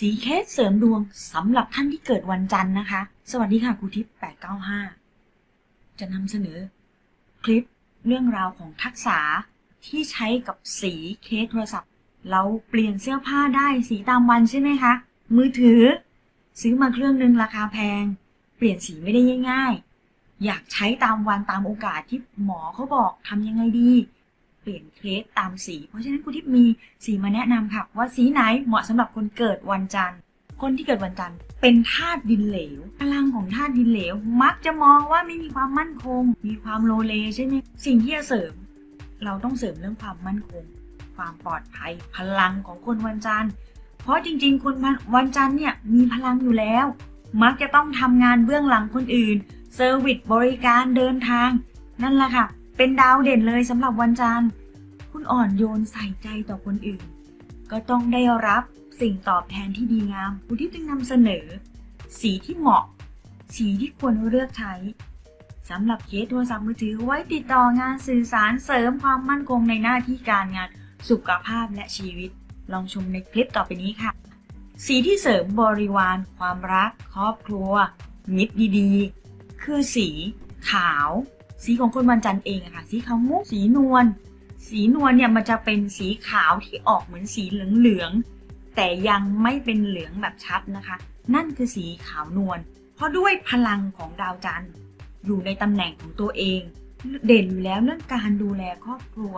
สีเคสเสริมดวงสำหรับท่านที่เกิดวันจันทร์นะคะ สวัสดีค่ะครูทิพย์895 จะนำเสนอ คลิปเรื่องราวของทักษะที่ใช้กับสีเคสโทรศัพท์ เราเปลี่ยนเสื้อผ้าได้สีตามวันใช่ไหมคะ มือถือ ซื้อมาเครื่องนึงราคาแพง เปลี่ยนสีไม่ได้ง่ายๆ อยากใช้ตามวันตามโอกาสที่หมอเขาบอกทำยังไงดี ปลี่ยนเคสตามสี เพราะฉะนั้นครูทิพย์มีสีมาแนะนำค่ะ ว่าสีไหนเหมาะสำหรับคนเกิดวันจันทร์ คนที่เกิดวันจันทร์เป็นธาตุดินเหลวพลังของธาตุดินเหลว มักจะมองว่าไม่มีความมั่นคง มีความโลเลใช่ไหมสิ่งที่จะเสริม เราต้องเสริมเรื่องความมั่นคง ความปลอดภัย พลังของคนวันจันทร์ เพราะจริง ๆ คนวันจันทร์เนี่ยมีพลังอยู่แล้ว มักจะต้องทำงานเบื้องหลังคนอื่นเซอร์วิสบริการเดินทาง นั่นแหละค่ะเป็นดาวเด่นเลยสำหรับวันจันทร์ คุณอ่อนโยนใส่ใจต่อคนอื่น ก็ต้องได้รับสิ่งตอบแทนที่ดีงามผู้ที่จึงนำเสนอ สีที่เหมาะ สีที่ควรเลือกใช้สำหรับเคสโทรศัพท์มือถือไว้ติดต่องานสื่อสารเสริมความมั่นคงในหน้าที่การงานสุขภาพและชีวิต ลองชมในคลิปต่อไปนี้ค่ะ สีที่เสริมบริวาร ความรัก ครอบครัว มิตรดีๆ คือสีขาว สีของคนวันจันทร์เองอะค่ะ สีขาวมุกสีนวล สีนวลเนี่ยมันจะเป็นสีขาวที่ออกเหมือนสีเหลืองๆ แต่ยังไม่เป็นเหลืองแบบชัดนะคะ นั่นคือสีขาวนวล เพราะด้วยพลังของดาวจันทร์อยู่ในตำแหน่งของตัวเอง เด่นอยู่แล้วเรื่องการดูแลครอบครัว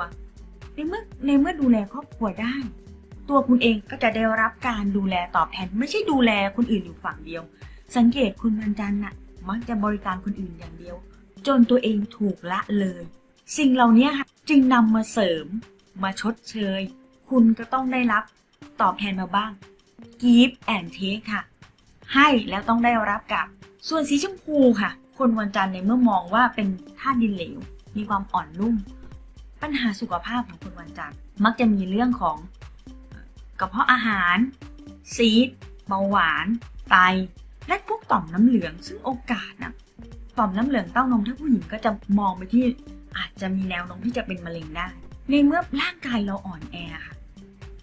ในเมื่อในเมื่อดูแลครอบครัวได้ ตัวคุณเองก็จะได้รับการดูแลตอบแทน ไม่ใช่ดูแลคนอื่นอยู่ฝั่งเดียว สังเกตคุณวันจันทร์น่ะมักจะบริการคนอื่นอย่างเดียว จนตัวเองถูกละเลย สิ่งเหล่านี้ค่ะจึงนำมาเสริม มาชดเชย คุณก็ต้องได้รับตอบแทนมาบ้าง give and take ค่ะ ให้แล้วต้องได้รับกลับ ส่วนสีชมพูค่ะ คนวันจันทร์ในเมื่อมองว่าเป็นธาตุดินเหลว มีความอ่อนนุ่ม ปัญหาสุขภาพของคนวันจันทร์มักจะมีเรื่องของกระเพาะอาหาร ซีดเบาหวาน ไต และพวกต่อมน้ำเหลือง ซึ่งโอกาสนะต่อมน้ำเหลืองเต้านมถ้าผู้หญิงก็จะมองไปที่ อาจจะมีแนวโน้มที่จะเป็นมะเร็งได้ ในเมื่อร่างกายเราอ่อนแอค่ะ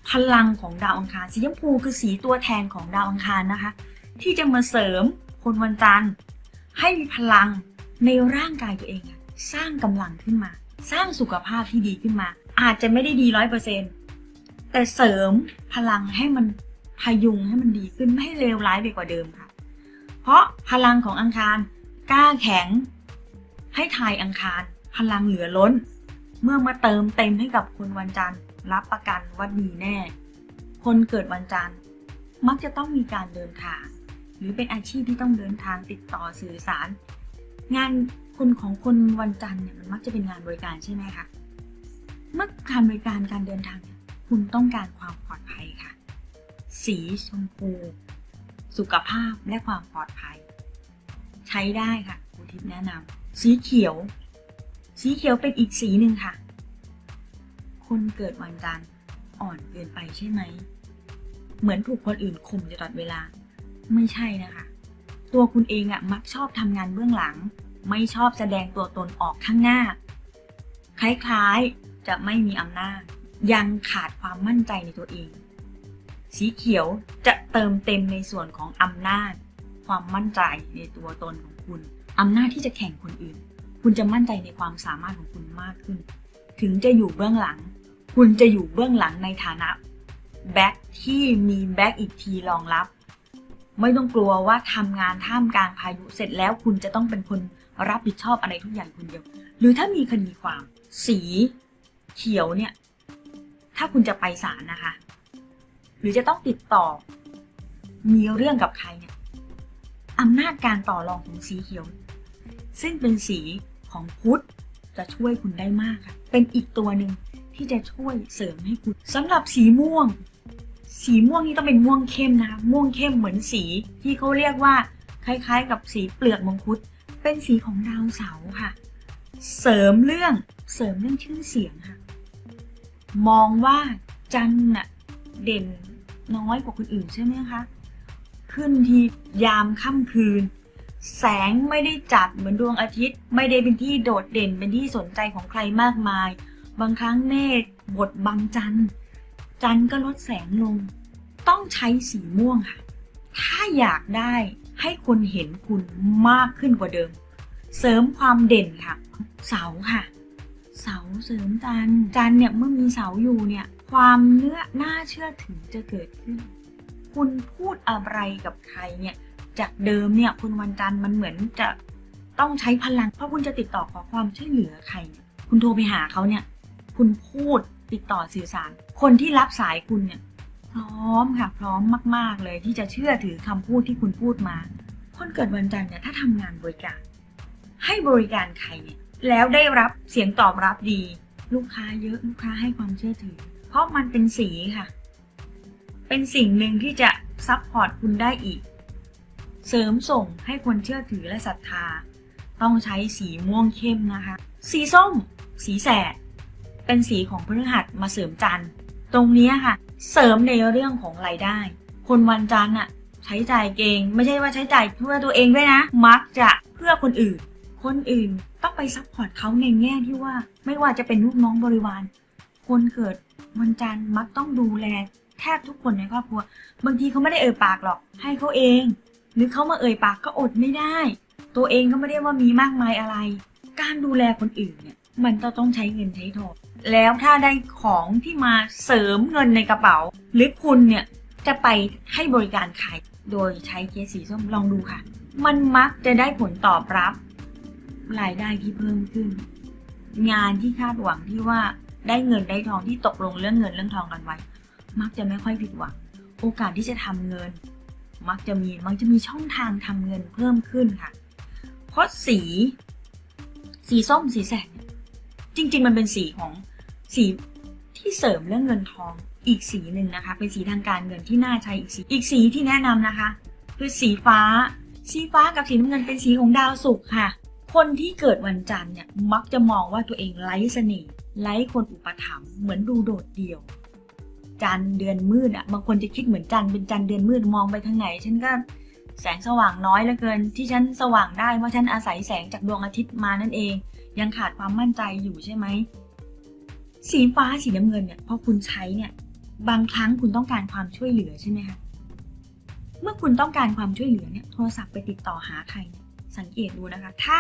พลังของดาวอังคารสีชมพูคือสีตัวแทนของดาวอังคารนะคะ ที่จะมาเสริมคนวันจันทร์ให้มีพลังในร่างกายตัวเองสร้างกำลังขึ้นมา สร้างสุขภาพที่ดีขึ้นมา อาจจะไม่ได้ดีร้อยเปอร์เซ็นแต่เสริมพลังให้มันพยุงให้มันดีขึ้นไม่ให้เลวร้ายไปกว่าเดิมค่ะ เพราะพลังของอังคารกล้าแข็งให้ทายอังคาร พลังเหลือล้น เมื่อมาเติมเต็มให้กับคนวันจันทร์ รับประกันว่าดีแน่ คนเกิดวันจันทร์ มักจะต้องมีการเดินทาง หรือเป็นอาชีพที่ต้องเดินทางติดต่อสื่อสาร งานคนของคนวันจันทร์เนี่ยมันมักจะเป็นงานบริการใช่ไหมคะเมื่อการบริการการเดินทางเนี่ยคุณต้องการความปลอดภัยค่ะ สีชมพู สุขภาพและความปลอดภัย ใช้ได้ค่ะครูทิพย์แนะนำสีเขียว สีเขียวเป็นอีกสีหนึ่งค่ะ คนเกิดวันจันทร์อ่อนเกินไปใช่ไหม เหมือนถูกคนอื่นข่มตลอดเวลา ไม่ใช่นะคะ ตัวคุณเองอะมักชอบทำงานเบื้องหลัง ไม่ชอบแสดงตัวตนออกข้างหน้า คล้ายๆ จะไม่มีอำนาจ ยังขาดความมั่นใจในตัวเอง สีเขียวจะเติมเต็มในส่วนของอำนาจ ความมั่นใจในตัวตนของคุณ อำนาจที่จะแข่งคนอื่น คุณจะมั่นใจในความสามารถของคุณมากขึ้น ถึงจะอยู่เบื้องหลัง คุณจะอยู่เบื้องหลังในฐานะแบ็คที่มีแบ็คอีกทีรองรับ ไม่ต้องกลัวว่าทำงานท่ามกลางพายุเสร็จแล้วคุณจะต้องเป็นคนรับผิดชอบอะไรทุกอย่างคนเดียว หรือถ้ามีคดีความ สีเขียวเนี่ย ถ้าคุณจะไปศาลนะคะ หรือจะต้องติดต่อ มีเรื่องกับใครเนี่ยอำนาจการต่อรองของสีเขียว ซึ่งเป็นสี ของพุทธจะช่วยคุณได้มากค่ะ เป็นอีกตัวหนึ่งที่จะช่วยเสริมให้คุณสำหรับสีม่วง สีม่วงนี่ต้องเป็นม่วงเข้มนะคะม่วงเข้มเหมือนสีที่เขาเรียกว่า คล้ายๆ กับสีเปลือกมังคุด เป็นสีของดาวเสาร์ค่ะ เสริมเรื่องเสริมเรื่องชื่อเสียงค่ะ มองว่าจันน่ะเด่นน้อยกว่าคนอื่นใช่ไหมคะ ขึ้นที่ยามค่ำคืน แสงไม่ได้จัดเหมือนดวงอาทิตย์ ไม่ได้เป็นที่โดดเด่นเป็นที่สนใจของใครมากมาย บางครั้งเมฆบดบังจันทร์จันทร์ก็ลดแสงลง ต้องใช้สีม่วงค่ะ ถ้าอยากได้ให้คนเห็นคุณมากขึ้นกว่าเดิม เสริมความเด่นค่ะ เสาค่ะ เสาเสริมจันทร์จันทร์เนี่ยเมื่อมีเสาอยู่เนี่ย ความเนื้อน่าเชื่อถือจะเกิดขึ้น คุณพูดอะไรกับใครเนี่ย จากเดิมเนี่ยคุณวันจันทร์มันเหมือนจะต้องใช้พลัง เพราะคุณจะติดต่อขอความช่วยเหลือใคร คุณโทรไปหาเขาเนี่ย คุณพูดติดต่อสื่อสาร คนที่รับสายคุณเนี่ย พร้อมค่ะ พร้อมมาก ๆ เลยที่จะเชื่อถือคำพูดที่คุณพูดมา คนเกิดวันจันทร์เนี่ยถ้าทำงานบริการ ให้บริการใครเนี่ย แล้วได้รับเสียงตอบรับดี ลูกค้าเยอะลูกค้าให้ความเชื่อถือ เพราะมันเป็นสีค่ะ เป็นสิ่งหนึ่งที่จะซัพพอร์ตคุณได้อีก เสริมส่งให้คนเชื่อถือและศรัทธา ต้องใช้สีม่วงเข้มนะคะ สีส้ม สีแสด เป็นสีของพฤหัสมาเสริมจันทร์ ตรงนี้ค่ะ เสริมในเรื่องของรายได้ คนวันจันทร์อะใช้จ่ายเก่ง ไม่ใช่ว่าใช้จ่ายเพื่อตัวเองด้วยนะ มักจะเพื่อคนอื่น คนอื่นต้องไปซัพพอร์ตเขาในแง่ที่ว่า ไม่ว่าจะเป็นลูกน้องบริวาร คนเกิดวันจันทร์มักต้องดูแลแทบทุกคนในครอบครัว บางทีเขาไม่ได้เอ่ยปากหรอก ให้เขาเอง หรือเขามาเอ่ยปากก็อดไม่ได้ ตัวเองก็ไม่ได้ว่ามีมากมายอะไร การดูแลคนอื่นเนี่ยมันก็ต้องใช้เงินใช้ทองแล้วถ้าได้ของที่มาเสริมเงินในกระเป๋า หรือคุณเนี่ยจะไปให้บริการใครโดยใช้เคสสีส้มลองดูค่ะ มันมักจะได้ผลตอบรับ รายได้ที่เพิ่มขึ้น งานที่คาดหวังที่ว่าได้เงินได้ทองที่ตกลงเรื่องเงินเรื่องทองกันไว้ มักจะไม่ค่อยผิดหวัง โอกาสที่จะทำเงิน มักจะมีมักจะมีช่องทางทำเงินเพิ่มขึ้นค่ะ เพราะสี สีส้มสีแสดจริง ๆ มันเป็นสีของสีที่เสริมเรื่องเงินทองอีกสีหนึ่งนะคะ เป็นสีทางการเงินที่น่าใช้อีกสีอีกสีที่แนะนำนะคะ คือสีฟ้า สีฟ้ากับสีน้ำเงินเป็นสีของดาวศุกร์ค่ะ คนที่เกิดวันจันทร์เนี่ยมักจะมองว่าตัวเองไร้เสน่ห์ไร้คนอุปถัมภ์เหมือนดูโดดเดี่ยว จันเดือนมืดอะบางคนจะคิดเหมือนจันเป็นจันเดือนมืดมองไปทางไหน ฉันก็แสงสว่างน้อยเหลือเกิน ที่ฉันสว่างได้เพราะฉันอาศัยแสงจากดวงอาทิตย์มานั่นเอง ยังขาดความมั่นใจอยู่ใช่ไหมสีฟ้าสีน้ำเงินเนี่ยพอคุณใช้เนี่ยบางครั้งคุณต้องการความช่วยเหลือใช่ไหมคะเมื่อคุณต้องการความช่วยเหลือเนี่ยโทรศัพท์ไปติดต่อหาใคร สังเกตดูนะคะ ถ้า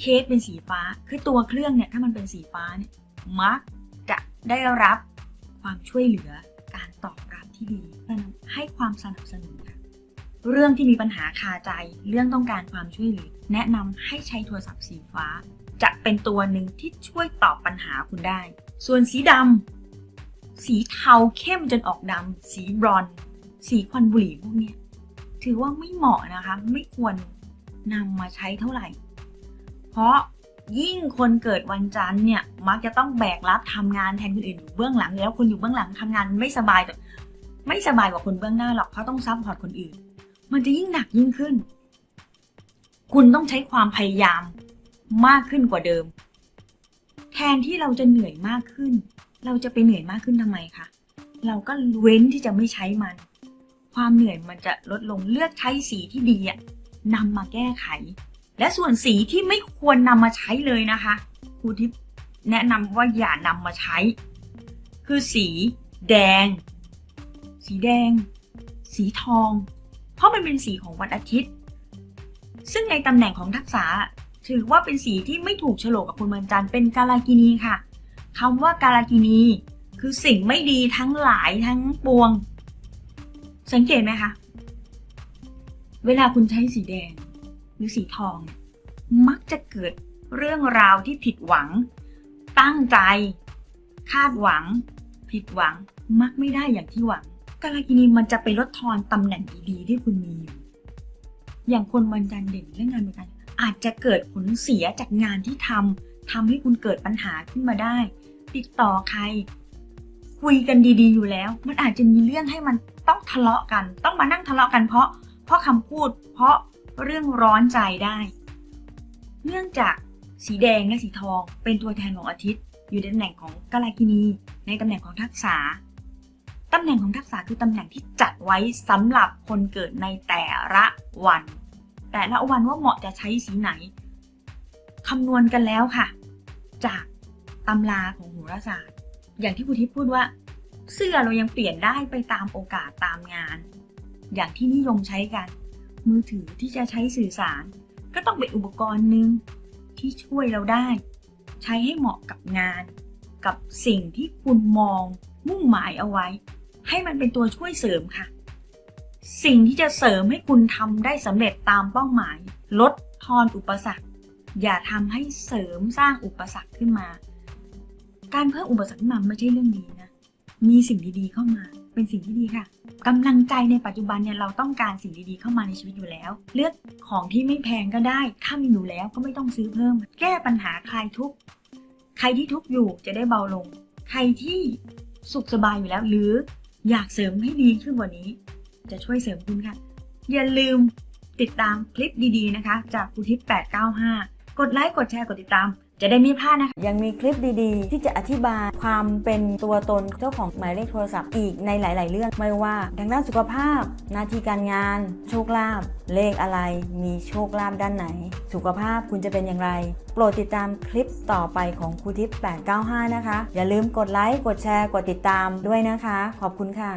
เคสเป็นสีฟ้า คือตัวเครื่องเนี่ยถ้ามันเป็นสีฟ้าเนี่ยมักจะได้รับ ความช่วยเหลือ การตอบรับที่ดีเพราะฉะนั้นให้ความสนับสนุนค่ะเรื่องที่มีปัญหาคาใจ เรื่องต้องการความช่วยเหลือ แนะนำให้ใช้โทรศัพท์สีฟ้า จะเป็นตัวหนึ่งที่ช่วยตอบปัญหาคุณได้ ส่วนสีดำสีเทาเข้มจนออกดำสีบรอนซ์สีควันบุหรี่พวกเนี้ยถือว่าไม่เหมาะนะคะ ไม่ควรนำมาใช้เท่าไหร่ เพราะ ยิ่งคนเกิดวันจันทร์เนี่ยมักจะต้องแบกรับทำงานแทนคนอื่นอยู่เบื้องหลังแล้วคนอยู่เบื้องหลังทำงานไม่สบายแต่ไม่สบายกว่าคนเบื้องหน้าหรอกเพราะต้องซัพพอร์ตคนอื่น มันจะยิ่งหนักยิ่งขึ้น คุณต้องใช้ความพยายามมากขึ้นกว่าเดิม แทนที่เราจะเหนื่อยมากขึ้น เราจะไปเหนื่อยมากขึ้นทำไมคะเราก็เว้นที่จะไม่ใช้มัน ความเหนื่อยมันจะลดลงเลือกใช้สีที่ดีอะนำมาแก้ไข และส่วนสีที่ไม่ควรนำมาใช้เลยนะคะครูทิพย์แนะนำว่าอย่านำมาใช้ คือสีแดง สีแดง สีทอง เพราะมันเป็นสีของวันอาทิตย์ ซึ่งในตำแหน่งของทักษะถือว่าเป็นสีที่ไม่ถูกโฉลกกับคนวันจันทร์เป็นกาลากินีค่ะคำว่ากาลากินี คือสิ่งไม่ดีทั้งหลายทั้งปวง สังเกตไหมคะ เวลาคุณใช้สีแดง หรือสีทอง มักจะเกิดเรื่องราวที่ผิดหวัง ตั้งใจ คาดหวัง ผิดหวัง มักไม่ได้อย่างที่หวังกาลกินีมันจะไปลดทอนตำแหน่งดีๆที่คุณมีอยู่อย่างคนวันจันทร์เด่นเรื่องงานบริการอาจจะเกิดผลเสียจากงานที่ทำทำให้คุณเกิดปัญหาขึ้นมาได้ ติดต่อใคร คุยกันดีๆ อยู่แล้ว มันอาจจะมีเรื่องให้มันต้องทะเลาะกัน ต้องมานั่งทะเลาะกันเพราะ เพราะคำพูด เพราะ เรื่องร้อนใจได้ เนื่องจากสีแดงและสีทองเป็นตัวแทนของอาทิตย์ อยู่ในตำแหน่งของกาลากินี ในตำแหน่งของทักษะตำแหน่งของทักษะคือตำแหน่งที่จัดไว้สำหรับคนเกิดในแต่ละวัน แต่ละวันว่าเหมาะจะใช้สีไหนคำนวณกันแล้วค่ะ จากตำราของโหราศาสตร์ อย่างที่ครูทิพย์พูดว่า เสื้อเรายังเปลี่ยนได้ไปตามโอกาสตามงาน อย่างที่นิยมใช้กัน มือถือที่จะใช้สื่อสาร ก็ต้องเป็นอุปกรณ์หนึ่งที่ช่วยเราได้ ใช้ให้เหมาะกับงาน กับสิ่งที่คุณมอง มุ่งหมายเอาไว้ ให้มันเป็นตัวช่วยเสริมค่ะ สิ่งที่จะเสริมให้คุณทำได้สำเร็จตามเป้าหมาย ลดทอนอุปสรรค อย่าทำให้เสริมสร้างอุปสรรคขึ้นมา การเพิ่มอุปสรรคขึ้นมาไม่ใช่เรื่องดีนะ มีสิ่งดีๆเข้ามา เป็นสิ่งที่ดีค่ะกำลังใจในปัจจุบันเนี่ยเราต้องการสิ่งดีๆเข้ามาในชีวิตอยู่แล้ว เลือกของที่ไม่แพงก็ได้ ถ้ามีอยู่แล้วก็ไม่ต้องซื้อเพิ่ม แก้ปัญหาคลายทุกข์ใครที่ทุกข์อยู่จะได้เบาลง ใครที่สุขสบายอยู่แล้ว หรืออยากเสริมให้ดีขึ้นกว่านี้ จะช่วยเสริมคุณค่ะ อย่าลืมติดตามคลิปดีๆนะคะ จากครูทิพย์895 กดไลค์กดแชร์กดติดตาม จะได้ไม่พลาดนะคะ ยังมีคลิปดีๆ ที่จะอธิบายความเป็นตัวตนเจ้าของหมายเลขโทรศัพท์อีกในหลาย ๆ เรื่อง ไม่ว่าทางด้านสุขภาพ หน้าที่การงาน โชคลาภเลขอะไร มีโชคลาภด้านไหน สุขภาพคุณจะเป็นอย่างไร โปรดติดตามคลิปต่อไปของครูทิพย์895 นะคะ อย่าลืมกดไลค์กดแชร์กดติดตามด้วยนะคะ ขอบคุณค่ะ